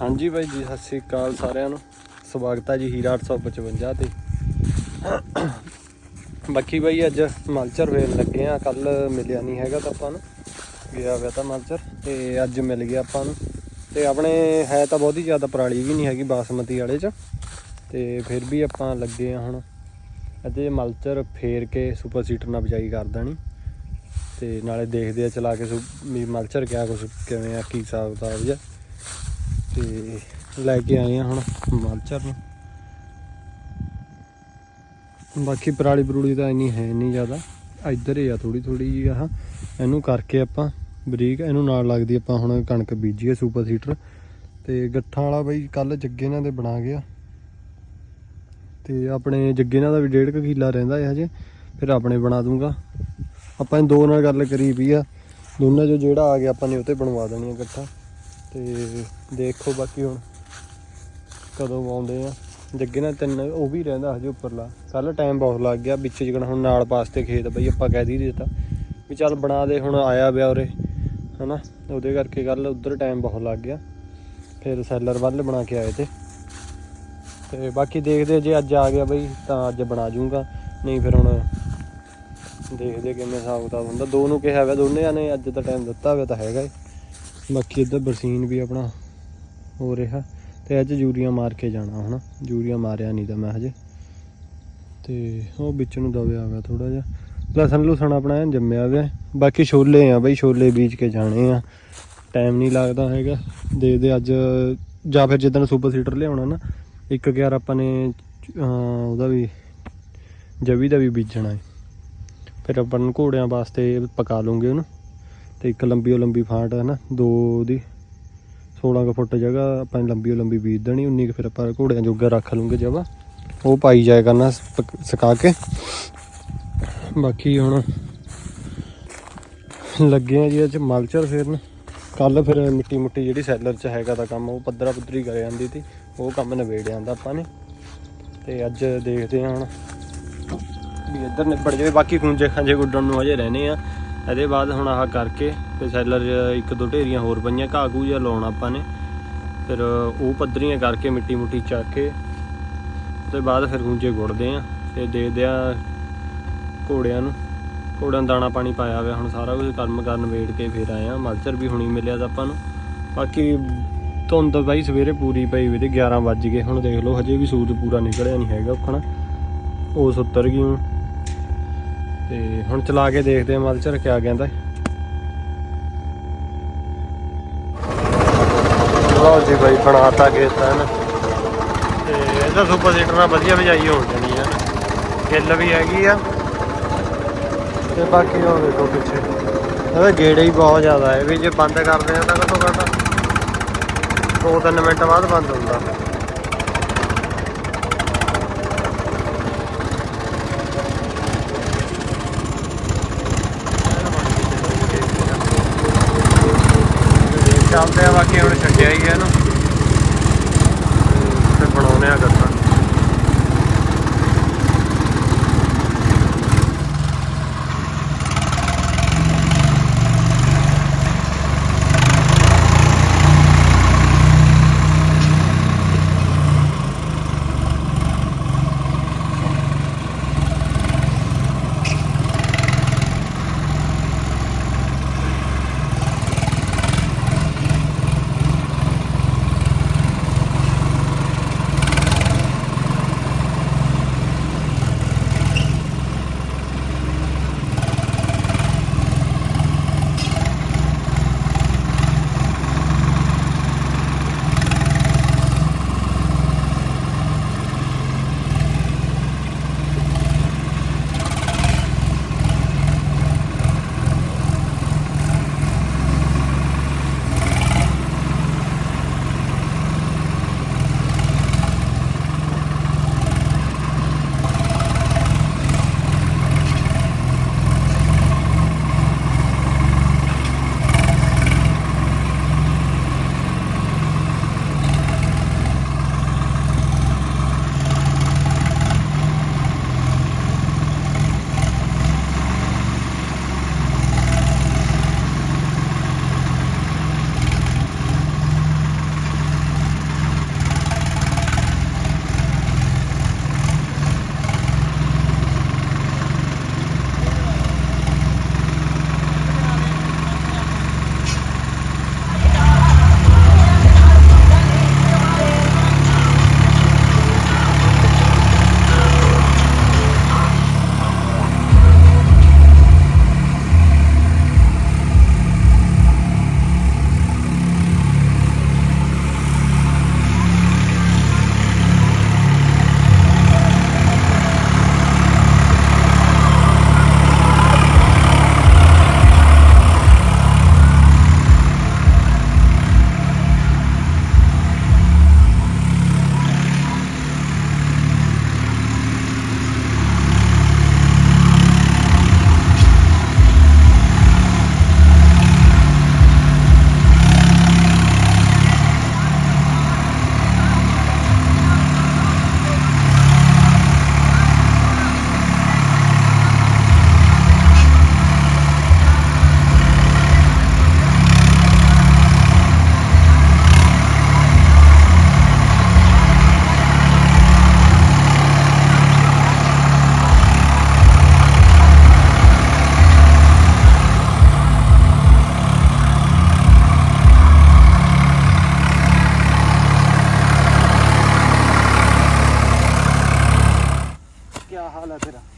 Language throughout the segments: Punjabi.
ਹਾਂਜੀ ਬਾਈ ਜੀ, ਸਤਿ ਸ੍ਰੀ ਅਕਾਲ ਸਾਰਿਆਂ ਨੂੰ। ਸਵਾਗਤ ਹੈ ਜੀ ਹੀਰਾ 855 ਤੇ। ਬਾਕੀ ਬਾਈ, ਅੱਜ ਮਲਚਰ ਵੇਲ ਲੱਗੇ ਆ। ਕੱਲ ਮਿਲਿਆ ਨਹੀਂ ਹੈਗਾ ਤਾਂ ਆਪਾਂ ਨੂੰ। ਗਿਆ ਹੋਇਆ ਤਾਂ ਮਲਚਰ ਤੇ ਅੱਜ ਮਿਲ ਗਿਆ ਆਪਾਂ ਨੂੰ। ਤੇ ਆਪਣੇ ਹੈ ਤਾਂ ਬਹੁਤੀ ਜ਼ਿਆਦਾ ਪਰਾਲੀ ਵੀ ਨਹੀਂ ਹੈਗੀ ਬਾਸਮਤੀ ਵਾਲੇ ਚ। ਤੇ ਫਿਰ ਵੀ ਆਪਾਂ ਲੱਗੇ ਆ ਹੁਣ। ਅੱਜ ਮਲਚਰ ਫੇਰ ਕੇ ਸੁਪਰ ਸੀਟਰ ਨਾਲ ਬਜਾਈ ਕਰ ਦੇਣੀ। ਤੇ ਨਾਲੇ ਦੇਖਦੇ ਆ ਚਲਾ ਕੇ ਸੁ- ਵੀ ਮਲਚਰ ਕਿਆ ਕੁਛ ਕਿਵੇਂ ਆ, ਕੀ ਹਿਸਾਬ ਕਿਤਾਬ ਜਿਹਾ। ਤੇ ਲੈ ਕੇ ਆਏ ਆ ਹੁਣ ਮਲਚਰ ਨੂੰ। ਬਾਕੀ ਪਰਾਲੀ ਪਰੂਲੀ ਤਾਂ ਇੰਨੀ ਹੈ ਨਹੀਂ ਜ਼ਿਆਦਾ। ਇੱਧਰ ਹੀ ਆ ਥੋੜੀ ਥੋੜੀ ਜੀ ਆਹ। ਇਹਨੂੰ ਕਰਕੇ ਆਪਾਂ ਬਰੀਕ, ਇਹਨੂੰ ਨਾਲ ਲੱਗਦੀ ਆਪਾਂ ਹੁਣ ਕਣਕ ਬੀਜੀਏ ਸੁਪਰ ਸੀਟਰ ਤੇ ਗੱਠਾਂ ਵਾਲਾ ਬਈ ਕੱਲ ਜੱਗੇ ਨਾਲ ਦੇ ਬਣਾ ਗਿਆ। ਤੇ ਆਪਣੇ ਜੱਗੇ ਨਾਲ ਦਾ ਵੀ ਡੇਢ ਕੁ ਕਿੱਲਾ ਰਹਿੰਦਾ ਹੈ ਹਜੇ। ਫਿਰ ਆਪਣੇ ਬਣਾ ਦੂੰਗਾ। ਆਪਾਂ ਨੇ ਦੋ ਨਾਲ ਗੱਲ ਕਰੀ ਵੀ ਆ। ਦੋਨਾਂ ਚੋਂ ਜਿਹੜਾ ਆ ਗਿਆ ਆਪਾਂ ਨੇ ਉਹ ਤੇ ਬਣਵਾ ਦੇਣੀ ਆ ਗੱਠਾ। ਤੇ ਦੇਖੋ ਬਾਕੀ ਹੁਣ ਕਦੋਂ ਆਉਂਦੇ ਆ। ਜੱਗੇ ਨਾਲ ਤਿੰਨ, ਉਹ ਵੀ ਰਹਿੰਦਾ ਹਜੇ ਉੱਪਰਲਾ। ਕੱਲ ਟਾਈਮ ਬਹੁਤ ਲੱਗ ਗਿਆ ਵਿੱਚ ਜਿਗਣ ਹੁਣ ਨਾਲ ਪਾਸਤੇ ਖੇਤ ਬਈ ਆਪਾਂ ਕਹਿ ਦੀ ਦਿੱਤਾ ਵੀ ਚੱਲ ਬਣਾ ਦੇ, ਹੁਣ ਆਇਆ ਵਿਆ ਉਰੇ, ਹਨਾ? ਉਹਦੇ ਕਰਕੇ ਕੱਲ ਉਧਰ ਟਾਈਮ ਬਹੁਤ ਲੱਗ ਗਿਆ। ਫਿਰ ਸੈਲਰ ਵੱਲ ਬਣਾ ਕੇ ਆਏ ਤੇ। ਤੇ ਬਾਕੀ ਦੇਖਦੇ ਜੇ ਅੱਜ ਆ ਗਿਆ ਬਈ, ਤਾਂ ਅੱਜ ਬਣਾ ਜੂੰਗਾ। ਨਹੀਂ ਫਿਰ ਹੁਣ ਦੇਖਦੇ ਕਿਵੇਂ ਹਿਸਾਬ ਕਿਤਾਬ ਹੁੰਦਾ। ਦੋ ਨੂੰ ਕਿਹਾ ਹੋਇਆ ਦੋਨੇ ਨੇ ਅੱਜ ਤਾਂ ਟਾਈਮ ਦਿੱਤਾ ਹੋਇਆ ਤਾਂ ਹੈਗਾ ਏ। ਬਾਕੀ ਇੱਧਰ ਬਰਸੀਨ ਵੀ ਆਪਣਾ ਹੋ ਰਿਹਾ ਤੇ ਅੱਜ ਯੂਰੀਆ ਮਾਰ ਕੇ ਜਾਣਾ ਹੁਣ ਯੂਰੀਆ ਮਾਰਿਆ ਨਹੀਂ ਤਾਂ ਮੈਂ ਹਜੇ। ਤੇ ਉਹ ਵਿੱਚ ਨੂੰ ਦਬਿਆ ਹੋਇਆ ਥੋੜਾ ਜਿਹਾ। ਲਸਣ ਲੁਸਣ ਆਪਣਾ ਐਨ ਜੰਮਿਆ ਹੋਇਆ। ਬਾਕੀ ਛੋਲੇ ਆ ਬਈ, ਛੋਲੇ ਬੀਜ ਕੇ ਜਾਣੇ ਆ। ਟਾਈਮ ਨਹੀਂ ਲੱਗਦਾ ਹੈਗਾ। ਦੇ ਦੇ ਅੱਜ, ਜਾਂ ਫਿਰ ਜਿੱਦਣ ਸੁਪਰ ਸੀਟਰ ਲਿਆਉਣਾ ਨਾ, ਇੱਕ ਗਿਆਰ ਆਪਾਂ ਨੇ ਉਹਦਾ ਵੀ, ਜਵੀ ਦਾ ਵੀ ਬੀਜਣਾ ਹੈ। ਫਿਰ ਆਪਾਂ ਨੂੰ ਘੋੜਿਆਂ ਵਾਸਤੇ ਪਕਾ ਲੂੰਗੇ ਉਹਨੂੰ। ਤੇ ਇੱਕ ਲੰਬੀ ਉਹ ਲੰਬੀ ਫਾਂਟ ਹੈ ਨਾ, ਦੋ ਦੀ 16 ਕੁ ਫੁੱਟ ਜਗ੍ਹਾ ਆਪਾਂ ਨੇ ਲੰਬੀ ਉਹ ਲੰਬੀ ਬੀਜ ਦੇਣੀ, ਉਨੀ ਕੁ ਫਿਰ ਆਪਾਂ ਘੋੜਿਆਂ ਜੋਗਾ ਰੱਖ ਲੂੰਗੇ ਜਗ੍ਹਾ ਉਹ ਪਾਈ ਜਾਇਆ ਕਰਨਾ ਸੁਕ- ਸੁਕਾ ਕੇ। ਬਾਕੀ ਹੁਣ ਲੱਗੇ ਆ ਜੀ ਅੱਜ ਮਲਚਰ ਫੇਰਨ। ਕੱਲ ਫਿਰ ਮਿੱਟੀ ਮੁੱਟੀ ਜਿਹੜੀ ਸੈਲਰ 'ਚ ਹੈਗਾ ਤਾਂ ਕੰਮ, ਉਹ ਪੱਧਰਾ ਪੁੱਧਰੀ ਕਰ ਜਾਂਦੀ ਸੀ ਉਹ ਕੰਮ ਨਿਬੇੜ ਜਾਂਦਾ ਆਪਾਂ ਨੇ। ਤੇ ਅੱਜ ਦੇਖਦੇ ਹਾਂ ਹੁਣ ਵੀ ਇੱਧਰ ਨਿਬੜ ਜਾਵੇ, ਬਾਕੀ ਖੁੰਝੇ ਖਾਂਜੇ ਗੁੱਡਣ ਨੂੰ ਅਜੇ ਰਹਿਣੇ ਆ। ਇਹਦੇ ਬਾਅਦ ਹੁਣ ਆਹ ਕਰਕੇ ਤੇ ਸੈਲਰ 'ਚ ਇੱਕ ਦੋ ਢੇਰੀਆਂ ਹੋਰ ਪਈਆਂ ਘਾਹ ਘੂ ਜਿਹਾ ਲਾਉਣਾ ਆਪਾਂ ਨੇ। ਫਿਰ ਉਹ ਪੱਧਰੀਆਂ ਕਰਕੇ ਮਿੱਟੀ ਮੁੱਟੀ ਚੱਕ ਕੇ ਉਹਦੇ ਬਾਅਦ ਫਿਰ ਗੁੰਜੇ ਗੁੜਦੇ ਆ ਤੇ ਦੇਖਦੇ ਆ ਘੋੜਿਆਂ ਨੂੰ। ਘੋੜਿਆਂ ਨੂੰ ਦਾਣਾ ਪਾਣੀ ਪਾਇਆ ਹੋਇਆ, ਹੁਣ ਸਾਰਾ ਕੁਝ ਕਰਮ ਕਰਨ ਵੇੜ ਕੇ ਫੇਰ ਆਏ ਆ। ਮਲਚਰ ਵੀ ਹੁਣੀ ਮਿਲਿਆ ਤਾਂ ਆਪਾਂ ਨੂੰ। ਬਾਕੀ ਧੁੰਦ ਬਾਈ ਸਵੇਰੇ ਪੂਰੀ ਪਈ ਵੀਰੇ ਤੇ 11 ਵੱਜ ਗਏ। ਹੁਣ ਦੇਖ ਲਓ, ਹਜੇ ਵੀ ਸੂਰਜ ਪੂਰਾ ਨਿਕਲਿਆ ਨਹੀਂ ਹੈਗਾ ਉਖਣਾ। ਉਹ ਸੁੱਤਰ ਗਈ ਹੁਣ। ਤੇ ਹੁਣ ਚਲਾ ਕੇ ਦੇਖਦੇ ਆ ਮਲਚਰ ਕਿਆ ਕਹਿੰਦਾ ਲਓ ਜੀ ਬਾਈ ਬਣਾਤਾ ਖੇਤਾਂ ਨੇ। ਤੇ ਇਹਦਾ ਸੁਪਰ ਸੀਟਰ ਨਾਲ ਵਧੀਆ ਵਜਾਈ ਹੋ ਜਾਣੀ ਹੈ ਗਿੱਲ ਵੀ ਹੈਗੀ ਆ। ਤੇ ਬਾਕੀ ਉਹ ਦੇਖੋ ਪਿੱਛੇ। ਇਹਦਾ ਗੇੜੇ ਹੀ ਬਹੁਤ ਜ਼ਿਆਦਾ ਹੈ। ਵੀ ਜੇ ਬੰਦ ਕਰਦੇ ਆ ਤਾਂ ਘੱਟੋ ਘੱਟ 2-3 ਮਿੰਟ ਬਾਅਦ ਬੰਦ ਹੁੰਦਾ। ਚੱਲਦੇ ਆ ਬਾਕੀ ਹੁਣ ਛੱਡਿਆ ਹੀ ਹੈ ਇਹਨੂੰ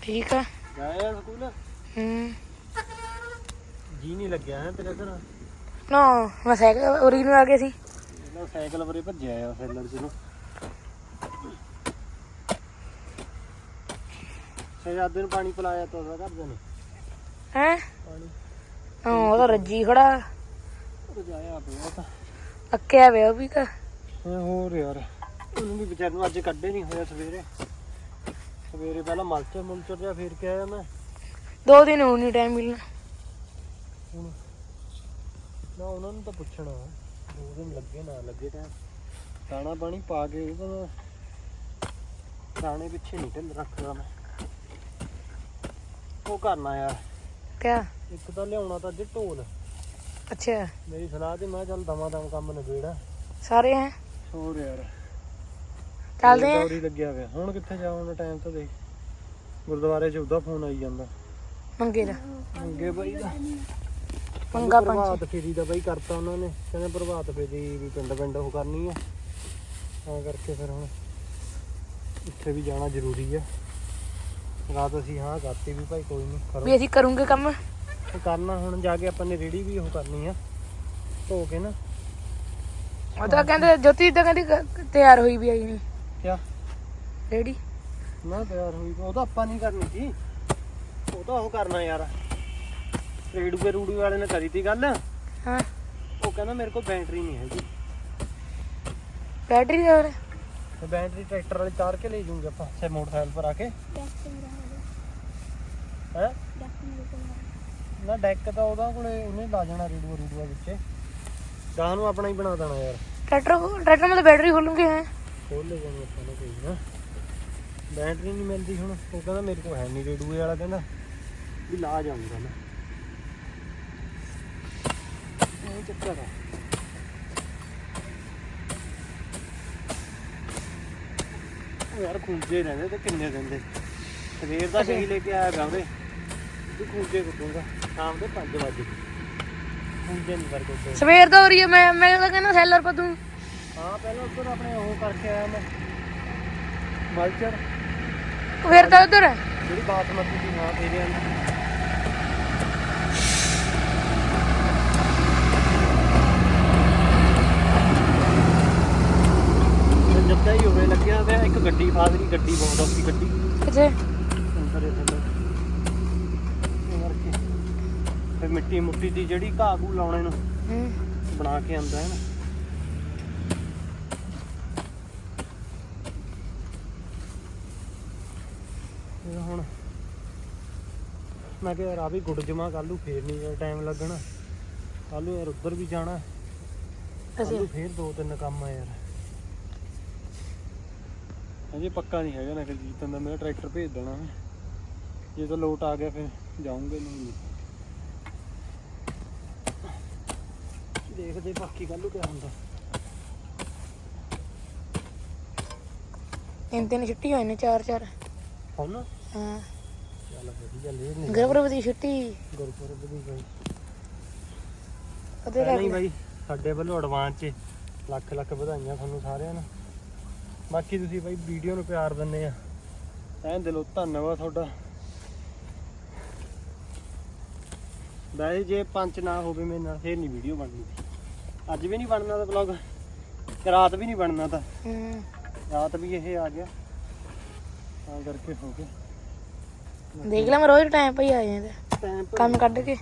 ਠੀਕ ਆ। ਗਏ ਆ ਸਕੂਲ? ਹੂੰ। ਜੀ ਨਹੀਂ ਲੱਗਿਆ ਹੈ ਤੇਰੇ ਇਧਰ ਨਾ ਮੈਂ ਸਾਈਕਲ ਉਰੀ ਨੂੰ ਆ ਗਏ ਸੀ। ਇਹਦਾ ਸਾਈਕਲ ਵਰੇ ਭੱਜਿਆ ਆ ਸੈਲਰ ਚ ਨੂੰ। ਸ਼ਹਿਜ਼ਾਦੇ ਨੂੰ ਪਾਣੀ ਪਿਲਾਇਆ ਤਾਂ ਉਹਦਾ ਘਰ ਦੇ ਨੇ? ਹੈ? ਪਾਣੀ। ਹਾਂ ਉਹ ਤਾਂ ਰੱਜੀ ਖੜਾ। ਉਹ ਜਾਇਆ ਪਿਆ ਤਾਂ। ਅੱਕਿਆ ਵੇ ਉਹ ਵੀ ਤਾਂ। ਹਾਂ ਹੋਰ ਯਾਰ ਉਹਨੂੰ ਵੀ ਵਿਚਾਰ ਨੂੰ ਅੱਜ ਕੱਢੇ ਨਹੀਂ ਹੋਇਆ ਸਵੇਰੇ। ਸਵੇਰੇ ਪਹਿਲਾਂ ਮਲਚਰ ਮੁਲਚਰ ਜਿਹਾ ਫੇਰ ਕੇ ਆਇਆ ਮੈਂ। ਦੋ ਦਿਨ ਹੋਰ ਨਹੀਂ ਟਾਈਮ ਮਿਲਣਾ। ਹੁਣ ਨਾ ਉਹਨਾਂ ਨੂੰ ਤਾਂ ਪੁੱਛਣਾ ਦੋ ਦਿਨ ਲੱਗੇ ਨਾ ਲੱਗੇ ਟਾਈਮ ਦਾਣਾ ਪਾਣੀ ਪਾ ਕੇ ਉਹਦਾ ਦਾਣੇ ਪਿੱਛੇ ਨਹੀਂ ਢਿੱਲ ਰੱਖਦਾ ਮੈਂ। ਉਹ ਕਰਨਾ ਯਾਰ। ਕਿਆ? ਇੱਕ ਤਾਂ ਲਿਆਉਣਾ ਤਾਂ ਅੱਜ ਢੋਲ। ਅੱਛਾ। ਮੇਰੀ ਸਲਾਹ ਤੇ ਮੈਂ ਕਿਹਾ ਚੱਲ ਦਵਾ ਦਮ ਕੰਮ ਨਿਬੇੜਾ। ਸਾਰੇ ਹੈ? ਹੋਰ ਯਾਰ। ਚੱਲਦੇ ਆ। ਦੌੜੀ ਲੱਗਿਆ ਹੋਇਆ ਹੁਣ ਕਿੱਥੇ ਜਾਵਾਂ ਟਾਈਮ ਤਾਂ ਦੇਖ। ਗੁਰਦੁਆਰੇ 'ਚ ਉਹਦਾ ਫੋਨ ਆਈ ਜਾਂਦਾ। ਮੰਗੇ ਦਾ। ਮੰਗੇ ਬਾਈ ਦਾ। ਮੰਗਾ ਪੰਜ ਪ੍ਰਭਾਤ ਫੇਰੀ ਦਾ ਬਾਈ ਕਰਤਾ ਉਹਨਾਂ ਨੇ। ਕਹਿੰਦੇ ਪ੍ਰਭਾਤ ਫੇਰੀ ਵੀ ਪਿੰਡ ਪਿੰਡ ਉਹ ਕਰਨੀ ਆ। ਤਾਂ ਕਰਕੇ ਫਿਰ ਹੁਣ ਇੱਥੇ ਵੀ ਜਾਣਾ ਜ਼ਰੂਰੀ ਆ। ਰਾਤ ਅਸੀਂ ਹਾਂ ਕਰਤੀ ਵੀ ਭਾਈ ਕੋਈ ਨਹੀਂ ਕਰੋ। ਵੀ ਅਸੀਂ ਕਰੂੰਗੇ ਕੰਮ। ਕਰਨਾ ਹੁਣ ਜਾ ਕੇ ਆਪਾਂ ਨੇ ਰੇੜੀ ਵੀ ਉਹ ਕਰਨੀ ਆ। ਧੋ ਕੇ ਨਾ। ਉਹ ਤਾਂ ਕਹਿੰਦੇ ਜੋਤੀ ਤਾਂ ਕਹਿੰਦੀ ਤਿਆਰ ਹੋਈ ਵੀ ਆਈ ਨਹੀਂ ਕਿਆ? ਰੈਡੀ ਨਾ ਤਿਆਰ ਹੋਈ ਉਹ ਤਾਂ ਆਪਾਂ ਨਹੀਂ ਕਰਨੀ ਸੀ। ਉਹ ਤਾਂ ਉਹ ਕਰਨਾ ਯਾਰ। ਰੇੜੂਏ ਰੂੜੂ ਵਾਲੇ ਨੇ ਕਰੀ ਤੀ ਗੱਲ। ਹਾਂ। ਉਹ ਕਹਿੰਦਾ ਮੇਰੇ ਕੋਲ ਬੈਟਰੀ ਨਹੀਂ ਹੈਗੀ। ਬੈਟਰੀ ਦਾ ਹੋਰ? ਤੇ ਬੈਟਰੀ ਟਰੈਕਟਰ ਵਾਲੀ ਤਾਰ ਕੇ ਲੈ ਜੂਗੇ ਆਪਾਂ ਸੇ ਮੋਟਰਸਾਈਕਲ ਪਰ ਆ ਕੇ। ਹੈ? ਨਾ ਡੈਕ ਤਾਂ ਉਹਦਾ ਕੋਲੇ ਉਹਨੇ ਲਾ ਜਾਣਾ ਰੇਡੂਆ ਰੂਡੂਆ ਵਿੱਚ। ਗਾਹ ਨੂੰ ਆਪਣਾ ਹੀ ਬਣਾ ਦੇਣਾ ਯਾਰ। ਟਰੈਕਟਰ ਟਰੈਕਟਰ ਮਤਲਬ ਬੈਟਰੀ ਖੋਲੂਗੇ ਹੈ। ਖੋਲ ਲੈ ਜਾਣੀ ਆਪਾਂ ਨੇ ਕੋਈ ਨਾ। ਬੈਟਰੀ ਨਹੀਂ ਮਿਲਦੀ ਹੁਣ ਉਹ ਕਹਿੰਦਾ ਮੇਰੇ ਕੋਲ ਹੈ ਨਹੀਂ ਰੇਡੂਏ ਵਾਲਾ ਕਹਿੰਦਾ। ਵੀ ਲਾ ਜਾਊਂਗਾ ਮੈਂ। ਇਹ ਚੱਕਰ ਆ। ਉਹ ਯਾਰ ਖੂੰਜੇ ਰਹਿੰਦੇ ਤੇ ਕਿੰਨੇ ਦਿਨ ਦੇ? ਸਵੇਰ ਦਾ ਕਹੀ ਲੈ ਕੇ ਆਇਆ ਗਾ ਉਹਦੇ ਵੀ ਖੂੰਜੇ ਕੁੱਟੂਗਾ ਸ਼ਾਮ ਦੇ 5 ਵਜੇ ਨਹੀਂ ਕੁੱਟੇ ਸਵੇਰ ਦਾ ਹੋ ਰਹੀ ਹੈ ਮੈਂ ਮੈਂ ਤਾਂ ਕਹਿੰਦਾ ਸੈਲਰ ਪਰ ਤੂੰ ਹਾਂ ਪਹਿਲਾਂ ਉੱਧਰ ਆਪਣੇ ਉਹ ਕਰਕੇ ਆਇਆ ਮੈਂ। ਮਲਚਰ। ਫਿਰ ਤਾਂ ਉਧਰ। ਜਿਹੜੀ ਬਾਸਮਤੀ ਦੀ ਮਾਂ। ਤੇਰੇ ਅੰਦਰ ਜੱਦਾ ਹੀ ਹੋਵੇ ਲੱਗਿਆ ਹੋਇਆ ਇੱਕ ਗੱਡੀ ਫਾਦਰੀ ਗੱਡੀ ਬਹੁਤ ਔਖੀ ਗੱਡੀ। ਕਿੱਥੇ ਅੰਦਰ ਇਹ ਥੱਲੇ ਇਹ ਕਰਕੇ। ਫਿਰ ਮਿੱਟੀ ਮੁੱਟੀ ਦੀ ਜਿਹੜੀ ਘਾਹ ਘੂ ਲਾਉਣੇ ਨੂੰ ਹੂੰ। ਬਣਾ ਕੇ ਆਂਦਾ ਹੈ ਨਾ ਇਹ ਹੁਣ ਮੈਂ ਕਿਹਾ ਯਾਰ ਆ ਵੀ ਗੁੜ ਜਮਾ ਕੱਲ ਨੂੰ ਫੇਰ ਨਹੀਂ ਟਾਈਮ ਲੱਗਣਾ। ਕੱਲ ਨੂੰ ਯਾਰ ਉੱਧਰ ਵੀ ਜਾਣਾ। ਕੱਲ ਅਸੀਂ ਨੂੰ ਫੇਰ ਦੋ ਤਿੰਨ ਕੰਮ ਆ ਯਾਰ। ਅਜੇ ਪੱਕਾ ਨਹੀਂ ਹੈਗਾ ਨਾ ਕਿ ਜੀਤਨ ਦਾ ਮੇਰਾ ਟਰੈਕਟਰ ਭੇਜ ਦੇਣਾ ਜੇ ਤਾਂ ਲੋਟ ਆ ਗਿਆ ਫਿਰ ਜਾਊਂਗੇ ਨਹੀਂ ਦੇਖਦੇ ਬਾਕੀ ਕੱਲ ਨੂੰ ਕਿਆ ਹੁੰਦਾ। ਤਿੰਨ ਤਿੰਨ ਛੁੱਟੀ ਹੋਏ ਨੇ ਚਾਰ ਚਾਰ ਹੁਣ? ਹਾਂ। ਚੱਲ ਵਧੀਆ ਲੈ ਨੇ ਗੁਰਪੁਰਬ ਦੀ ਛੁੱਟੀ। ਗੁਰਪੁਰਬ ਦੀ ਬਾਈ ਉਹਦੇ ਨਹੀਂ ਬਾਈ ਸਾਡੇ ਵੱਲੋਂ ਐਡਵਾਂਸ 'ਚ ਲੱਖ ਲੱਖ ਵਧਾਈਆਂ ਤੁਹਾਨੂੰ ਸਾਰਿਆਂ ਨੂੰ। ਬਾਕੀ ਤੁਸੀਂ ਬਾਈ ਵੀਡੀਓ ਨੂੰ ਪਿਆਰ ਦਿੰਦੇ ਆ। ਐਂ ਦਿਲੋਂ ਧੰਨਵਾਦ ਤੁਹਾਡਾ। ਵੈਸੇ ਜੇ ਪੰਚ ਨਾ ਹੋਵੇ ਮੇਰੇ ਨਾਲ ਫੇਰ ਨਹੀਂ ਵੀਡੀਓ ਬਣਨੀ ਅੱਜ ਵੀ ਨਹੀਂ ਬਣਨਾ ਤਾਂ ਵਲੌਗ ਰਾਤ ਵੀ ਨਹੀਂ ਬਣਨਾ ਤਾਂ। ਹੂੰ। ਰਾਤ ਵੀ ਇਹ ਆ ਗਿਆ। ਤਾਂ ਕਰਕੇ ਹੋ ਗਿਆ। ਦੇਖ ਲੈ ਮੈਂ ਰੋਜ਼ ਟਾਈਮ ਪਈ ਆ ਜਾਂਦਾ ਕੰਮ ਕੱਢ ਕੇ।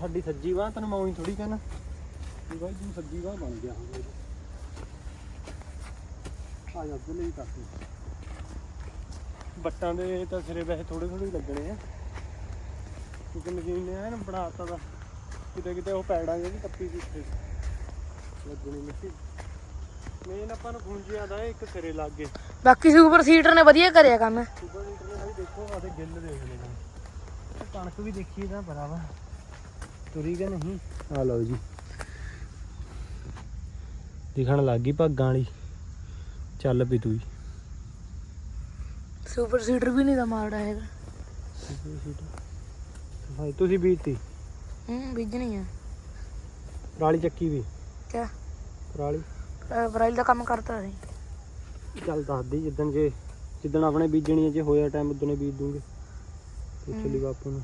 ਸਾਡੀ ਸੱਜੀ ਬਾਹ ਤੈਨੂੰ ਮੈਂ ਉਹੀ ਥੋੜੀ ਕਹਿਣਾ। ਵੀ ਬਾਈ ਤੂੰ ਸੱਜੀ ਬਾਹ ਬਣ ਗਿਆ। ਆ ਜਾ ਉੱਧਰ ਲਈ ਕਾਫੀ ਬੱਟਾਂ ਦੇ ਤਾਂ ਸਿਰੇ ਵੈਸੇ ਥੋੜੇ ਥੋੜੇ ਲੱਗਣੇ ਆ। ਕਿਉਂਕਿ ਮਸ਼ੀਨ ਨੇ ਐਨ ਬਣਾਤਾ ਦਾ ਕਿਤੇ ਕਿਤੇ ਉਹ ਪੈੜਾਂ ਜਿਹੜੀ ਟੱਪੀ ਦੀ ਇੱਥੇ ਲੱਗਣੀ ਮਿੱਟੀ। ਮੇਨ ਆਪਾਂ ਨੂੰ ਖੁੰਝਿਆ ਦਾ ਇੱਕ ਸਿਰੇ ਲੱਗ ਗਏ। ਬਾਕੀ ਸੁਪਰ ਸੀਟਰ ਨੇ ਵਧੀਆ ਕਰਿਆ ਕੰਮ। ਸੁਪਰ ਇੰਟਰਨੈਟ ਵਾਲੀ ਦੇਖੋ ਆਦੇ ਗਿੱਲ ਦੇਖ ਲੈਣਾ ਉਹ ਕਣਕ ਵੀ ਦੇਖੀ ਤਾਂ ਬਰਾਬਰ ਤੁਰੀ ਕਿ ਨਹੀਂ? ਆ ਲਓ ਜੀ। ਦਿਖਣ ਲੱਗ ਗਈ ਭੱਗਾਂ ਵਾਲੀ। ਚੱਲ ਪਈ ਤੂੰ ਸੁਪਰ ਸੀਟਰ ਵੀ ਨਹੀਂ ਦਾ ਮਾੜਾ ਹੈਗਾ। ਹਾਂ ਤੁਸੀਂ ਬੀਜਤੀ? ਹੂੰ ਬੀਜਣੀ ਆ। ਪਰਾਲੀ ਚੱਕੀ ਵੀ? ਕਿਆ? ਪਰਾਲੀ? ਬਰਾਈਲ ਦਾ ਕੰਮ ਕਰਦਾ ਸੀ। ਚੱਲ ਦੱਸਦੀ ਜਿੱਦਣ ਜੇ ਜਿੱਦਣ ਆਪਣੇ ਬੀਜਣੀਆਂ ਜੇ ਹੋਇਆ ਟਾਈਮ ਉਦੋਂ ਬੀਜ ਦੂੰਗੇ। ਤੇ ਚੱਲੀ ਬਾਪੂ ਨੂੰ।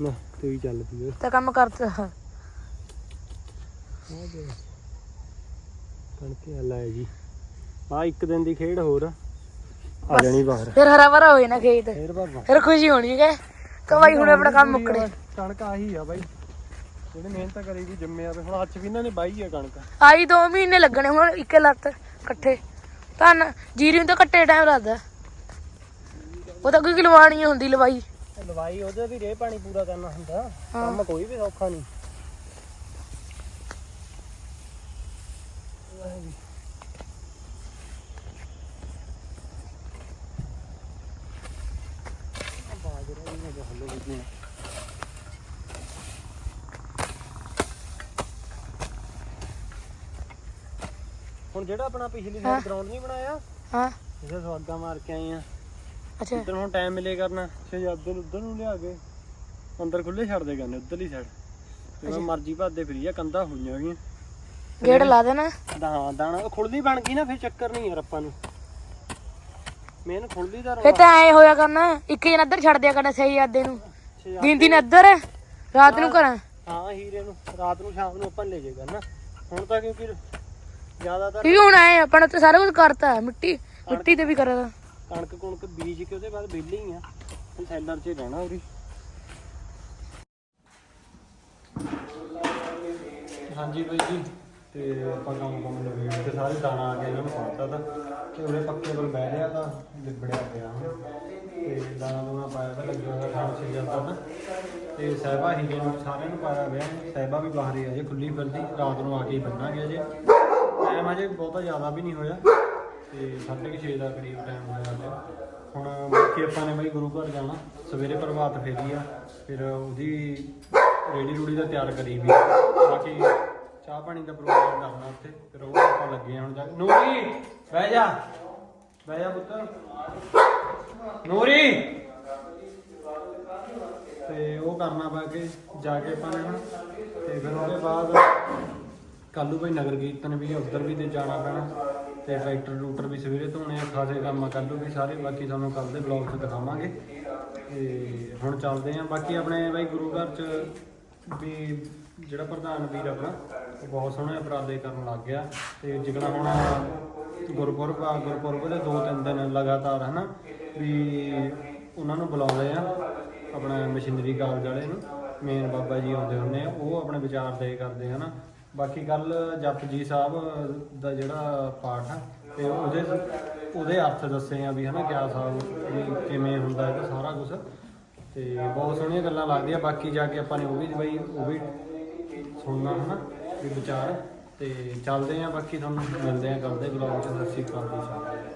ਨਾ ਤੂੰ ਹੀ ਚੱਲ ਪਈ ਤਾਂ ਕੰਮ ਕਰਤਾ ਕਣਕੇ ਆ ਲੈ ਜੀ। ਆ ਇੱਕ ਦਿਨ ਦੀ ਖੇਡ ਹੋਰ। ਆ ਆ ਜਾਣੀ ਬਾਹਰ। ਫਿਰ ਹਰਾ ਭਰਾ ਹੋਏ ਨਾ ਖੇਤ। ਫੇਰ ਖੁਸ਼ੀ ਹੋਣੀ ਹੈ ਕਵਾਈ ਹੁਣ ਆਪਣਾ ਕੰਮ ਮੁੱਕੜੇ। ਕਣਕ ਆਹੀ ਆ ਬਾਈ। ਜਿਹੜੇ ਮਿਹਨਤ ਕਰੇਗੀ ਜੰਮਿਆ ਤੇ। ਹੁਣ ਅੱਜ ਵੀ ਇਹਨਾਂ ਨੇ ਬਾਈ ਆ ਕਣਕ। ਆਈ 2 ਮਹੀਨੇ ਲੱਗਣੇ ਹੁਣ ਇੱਕ ਲੱਤ ਇਕੱਠੇ। ਤਾਂ ਜੀਰੀ ਨੂੰ ਤਾਂ ਕੱਟੇ ਟਾਈਮ ਲੱਗਦਾ। ਉਹ ਤਾਂ ਕੋਈ ਲਵਾਣੀ ਹੁੰਦੀ ਲਵਾਈ। ਲਵਾਈ ਉਹਦੇ ਵੀ ਰੇ ਪਾਣੀ ਪੂਰਾ ਕਰਨਾ ਹੁੰਦਾ। ਕੰਮ ਕੋਈ ਵੀ ਸੌਖਾ ਨਹੀਂ। ਹੁਣ ਜਿਹੜਾ ਆਪਣਾ ਪਿਛਲੀ ਸਾਲ ਗਰਾਊਂਡ ਨਹੀਂ ਬਣਾਇਆ ਹਾਂ। ਜਿੱਥੇ ਸਵਾਗਾ ਮਾਰ ਕੇ ਆਏ ਆ। ਅੱਛਾ। ਉਧਰ ਹੁਣ ਟਾਈਮ ਮਿਲੇ ਕਰਨਾ ਸ਼ਹਿਜ਼ਾਦੇ ਨੂੰ ਉਧਰ ਨੂੰ ਲਿਆ ਕੇ ਅੰਦਰ ਖੁੱਲੇ ਛੱਡ ਦੇ ਕਰਨੇ ਉਧਰਲੀ ਸਾਈਡ ਜਿਵੇਂ ਮਰਜ਼ੀ ਭੱਜਦੇ ਫਰੀ ਆ ਕੰਧਾਂ ਹੋਈਆਂ। ਹੈਗੀਆਂ ਗੇੜ ਲਾ ਦੇਣਾ। ਦਾ ਦਾਣਾ ਖੁੱਲਦੀ ਬਣ ਗਈ ਨਾ ਫਿਰ ਚੱਕਰ ਨਹੀਂ ਯਾਰ ਆਪਾਂ ਨੂੰ। ਮੇਨ ਖੁੱਲਦੀ ਦਾ ਫਿਰ ਤਾਂ ਐ ਹੋਇਆ ਕਰਨਾ ਇੱਕ ਜਣ ਇੱਧਰ ਛੱਡ ਦਿਆ ਕਰਨਾ ਸਹੀ ਆਦੇ ਨੂੰ। ਦਿਨ ਦਿਨ ਇੱਧਰ ਰਾਤ ਨੂੰ ਘਰਾਂ। ਹਾਂ ਹੀਰੇ ਨੂੰ। ਰਾਤ ਨੂੰ ਸ਼ਾਮ ਨੂੰ ਆਪਾਂ ਲੈ ਜਾਏਗਾ ਨਾ। ਹੁਣ ਤਾਂ ਕਿਉਂਕਿ ਜ਼ਿਆਦਾਤਰ ਕਿਉਂਕਿ ਹੁਣ ਐ ਆਪਾਂ ਨੇ ਤਾਂ ਸਾਰਾ ਕੁਝ ਕਰਤਾ ਮਿੱਟੀ ਮਿੱਟੀ ਤੇ ਵੀ ਕਰਦਾ ਕਣਕ ਕੁਣਕ ਬੀਜ ਕੇ ਉਹਦੇ ਬਾਅਦ ਵਿਹਲੇ ਹੀ ਆ। ਹੁਣ ਸੈਲਰ 'ਚ ਹੀ ਰਹਿਣਾ ਉਰੀ। ਹਾਂਜੀ ਬਾਈ ਜੀ ਤੇ ਆਪਾਂ ਕੰਮ ਕੰਮ ਲਵੇੜ ਤੇ ਸਾਰੇ ਦਾਣਾ ਆ ਗਿਆ ਇਹਨਾਂ ਨੂੰ ਪਾਤਾ ਤਾਂ। ਤੇ ਉਹਨੇ ਪੱਕੇ ਕੋਲ ਬਹਿ ਲਿਆ ਤਾਂ ਲਿਬੜਿਆ ਪਿਆ ਹੁਣ ਤੇ ਦਾਣਾ ਦੂਣਾ ਪਾਇਆ ਤਾਂ ਲੱਗਿਆ ਹੋਇਆ ਖਾਣ ਸੀ ਜਾਂਦਾ ਨਾ ਤੇ ਸਹਿਬਾ ਹੀਰੇ ਨੂੰ ਸਾਰਿਆਂ ਨੂੰ ਪਾਇਆ ਹੋਇਆ। ਸਹਿਬਾ ਵੀ ਬਾਹਰ ਹੀ ਆ ਜੇ ਖੁੱਲੀ ਫਿਰਦੀ ਰਾਤ ਨੂੰ ਆ ਕੇ ਹੀ ਬੰਨਾਂਗੇ ਅਜੇ। ਟਾਈਮ ਅਜੇ ਬਹੁਤਾ ਜ਼ਿਆਦਾ ਵੀ ਨਹੀਂ ਹੋਇਆ। ਤੇ ਸਾਢੇ ਕੁ ਛੇ ਦਾ ਕਰੀਬ ਟਾਈਮ ਹੋਇਆ ਅੱਜ ਹੁਣ ਬਾਕੀ ਆਪਾਂ ਨੇ ਬਈ ਗੁਰੂ ਘਰ ਜਾਣਾ। ਸਵੇਰੇ ਪ੍ਰਭਾਤ ਫੇਰੀ ਆ। ਫਿਰ ਉਹਦੀ ਰੇੜੀ ਰੂੜੀ ਦਾ ਤਿਆਰ ਕਰੀ ਵੀ। ਬਾਕੀ ਚਾਹ ਪਾਣੀ ਦਾ ਪ੍ਰੋਗਰਾਮ ਕਰਨਾ ਉੱਥੇ। ਫਿਰ ਉਹ ਆਪਾਂ ਲੱਗੇ ਆ ਹੁਣ ਜਾ ਕੇ। ਨੂਰੀ, ਬਹਿ ਜਾ। ਬਹਿ ਜਾ ਪੁੱਤ। ਨੂਰੀ। ਤੇ ਉਹ ਕਰਨਾ ਪਾ ਕੇ ਜਾ ਕੇ ਆਪਾਂ ਨੇ ਹੁਣ। ਤੇ ਫਿਰ ਉਹਦੇ ਬਾਅਦ ਕੱਲੂ ਭਾਈ ਨਗਰ ਕੀਰਤਨ ਵੀ ਉਧਰ ਵੀ ਤੇ ਜਾਣਾ ਪੈਣਾ ਤੇ ਟਰੈਕਟਰ ਰੂਟਰ ਵੀ ਸਵੇਰੇ ਧੋਣੇ ਆ, ਖਾਸੇ ਕੰਮ ਆ ਕੱਲੂ ਵੀ ਸਾਰੇ, ਬਾਕੀ ਤੁਹਾਨੂੰ ਕੱਲ ਦੇ ਬਲੌਗ 'ਚ ਦਿਖਾਵਾਂਗੇ। ਤੇ ਹੁਣ ਚੱਲਦੇ ਆ ਬਾਕੀ ਆਪਣੇ ਬਾਈ ਗੁਰੂ ਘਰ 'ਚ ਵੀ ਜਿਹੜਾ ਪ੍ਰਧਾਨ ਵੀਰ ਆਪਣਾ, ਉਹ ਬਹੁਤ ਸੋਹਣੇ ਉਪਰਾਲੇ ਕਰਨ ਲੱਗ ਗਿਆ ਤੇ ਜਿਕਣਾ ਹੁਣ ਗੁਰਪੁਰਬ ਆ, ਗੁਰਪੁਰਬ ਦੇ ਦੋ ਤਿੰਨ ਦਿਨ ਲਗਾਤਾਰ ਹਨਾ, ਵੀ ਉਹਨਾਂ ਨੂੰ ਬੁਲਾਉਂਦੇ ਆ ਆਪਣਾ ਮਸ਼ੀਨਰੀ ਕਾਲਜ ਵਾਲੇ ਨੂੰ ਮੇਨ ਬਾਬਾ ਜੀ ਆਉਂਦੇ ਹੁੰਦੇ ਆ, ਉਹ ਆਪਣੇ ਵਿਚਾਰ ਦੇ ਕਰਦੇ ਹਨਾ। ਬਾਕੀ ਕੱਲ ਜਪਜੀ ਸਾਹਿਬ ਦਾ ਜਿਹੜਾ ਪਾਠ ਆ, ਤੇ ਉਹਦੇ ਉਹਦੇ ਅਰਥ ਦੱਸੇ ਆ ਵੀ ਹਨਾ ਕਿਆ ਸਾਹਿਬ, ਵੀ ਕਿਵੇਂ ਹੁੰਦਾ ਇਹਦਾ ਸਾਰਾ ਕੁਝ ਤੇ ਬਹੁਤ ਸੋਹਣੀਆਂ ਗੱਲਾਂ ਲੱਗਦੀਆਂ, ਬਾਕੀ ਜਾ ਕੇ ਆਪਾਂ ਨੇ ਉਹ ਵੀ ਬਈ, ਉਹ ਵੀ ਸੁਣਨਾ ਹਨਾ, ਵੀ ਵਿਚਾਰ। ਤੇ ਚੱਲਦੇ ਆ ਬਾਕੀ ਤੁਹਾਨੂੰ ਮਿਲਦੇ ਆ ਕੱਲ ਦੇ ਬਲੌਗ ਚ। ਸਤਿ ਸ਼੍ਰੀ ਅਕਾਲ ਜੀ।